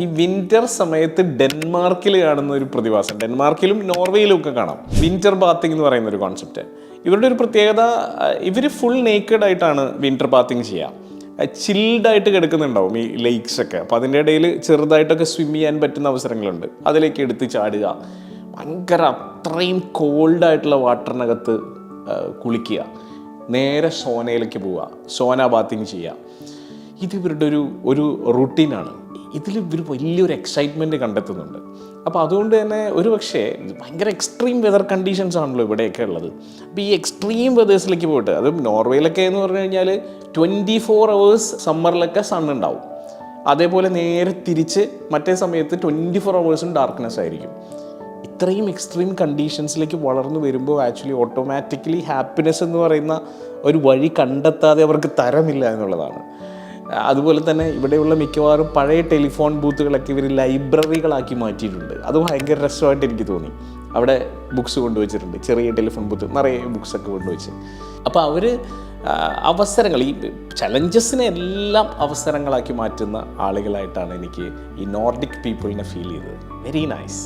ഈ വിന്റർ സമയത്ത് ഡെൻമാർക്കിൽ കാണുന്ന ഒരു പ്രതിഭാസം. ഡെൻമാർക്കിലും നോർവേയിലും ഒക്കെ കാണാം. വിന്റർ ബാത്തിങ് എന്ന് പറയുന്ന ഒരു കോൺസെപ്റ്റ് ഇവരുടെ ഒരു പ്രത്യേകത ഇവർ ഫുൾ നേക്കഡ് ആയിട്ടാണ് വിന്റർ ബാത്തിങ് ചെയ്യുക ചിൽഡ് ആയിട്ട് കിടക്കുന്നുണ്ടാവും ഈ ലേക്സ് ഒക്കെ. അപ്പോൾ അതിന്റെ ഇടയിൽ ചെറുതായിട്ടൊക്കെ സ്വിം ചെയ്യാൻ പറ്റുന്ന അവസരങ്ങളുണ്ട്. അതിലേക്ക് എടുത്ത് ചാടുക. ഭയങ്കര അത്രയും കോൾഡ് ആയിട്ടുള്ള വാട്ടറിനകത്ത് കുളിക്കുക. നേരെ സോനയിലേക്ക് പോവുക. സോന ബാത്തിങ് ചെയ്യുക ഇത് ഇവരുടെ ഒരു ഒരു റുട്ടീനാണ് ഇതിൽ ഇവർ വലിയൊരു എക്സൈറ്റ്മെന്റ് കണ്ടെത്തുന്നുണ്ട്. അപ്പോൾ അതുകൊണ്ട് തന്നെ ഒരു പക്ഷേ ഭയങ്കര എക്സ്ട്രീം വെതർ കണ്ടീഷൻസ് ആണല്ലോ ഇവിടെയൊക്കെ ഉള്ളത്. അപ്പോൾ ഈ എക്സ്ട്രീം വെതേഴ്സിലേക്ക് പോയിട്ട് അത് നോർവേയിലൊക്കെ എന്ന് പറഞ്ഞു കഴിഞ്ഞാൽ ട്വന്റി ഫോർ അവേഴ്സ് സമ്മറിലൊക്കെ സൺ ഉണ്ടാവും. അതേപോലെ നേരെ തിരിച്ച് മറ്റേ സമയത്ത് ട്വന്റി ഫോർ അവേഴ്സും ഡാർക്ക്നെസ് ആയിരിക്കും. ഇത്രയും എക്സ്ട്രീം കണ്ടീഷൻസിലേക്ക് വളർന്നു വരുമ്പോൾ ആക്ച്വലി ഓട്ടോമാറ്റിക്കലി ഹാപ്പിനെസ് എന്ന് പറയുന്ന ഒരു വഴി കണ്ടെത്താതെ അവർക്ക് തരമില്ല എന്നുള്ളതാണ്. അതുപോലെ തന്നെ ഇവിടെയുള്ള മിക്കവാറും പഴയ ടെലിഫോൺ ബൂത്തുകളൊക്കെ ഇവർ ലൈബ്രറികളാക്കി മാറ്റിയിട്ടുണ്ട്. അത് ഭയങ്കര രസമായിട്ട് എനിക്ക് തോന്നി. അവിടെ ബുക്സ് കൊണ്ടുവച്ചിട്ടുണ്ട്. ചെറിയ ടെലിഫോൺ ബൂത്ത് നിറയെ ബുക്സൊക്കെ കൊണ്ടുവച്ച്. അപ്പോൾ അവർ അവസരങ്ങൾ ഈ ചലഞ്ചസിനെ എല്ലാം അവസരങ്ങളാക്കി മാറ്റുന്ന ആളുകളായിട്ടാണ് എനിക്ക് ഈ നോർഡിക് പീപ്പിളിനെ ഫീൽ ചെയ്തത്. Very nice.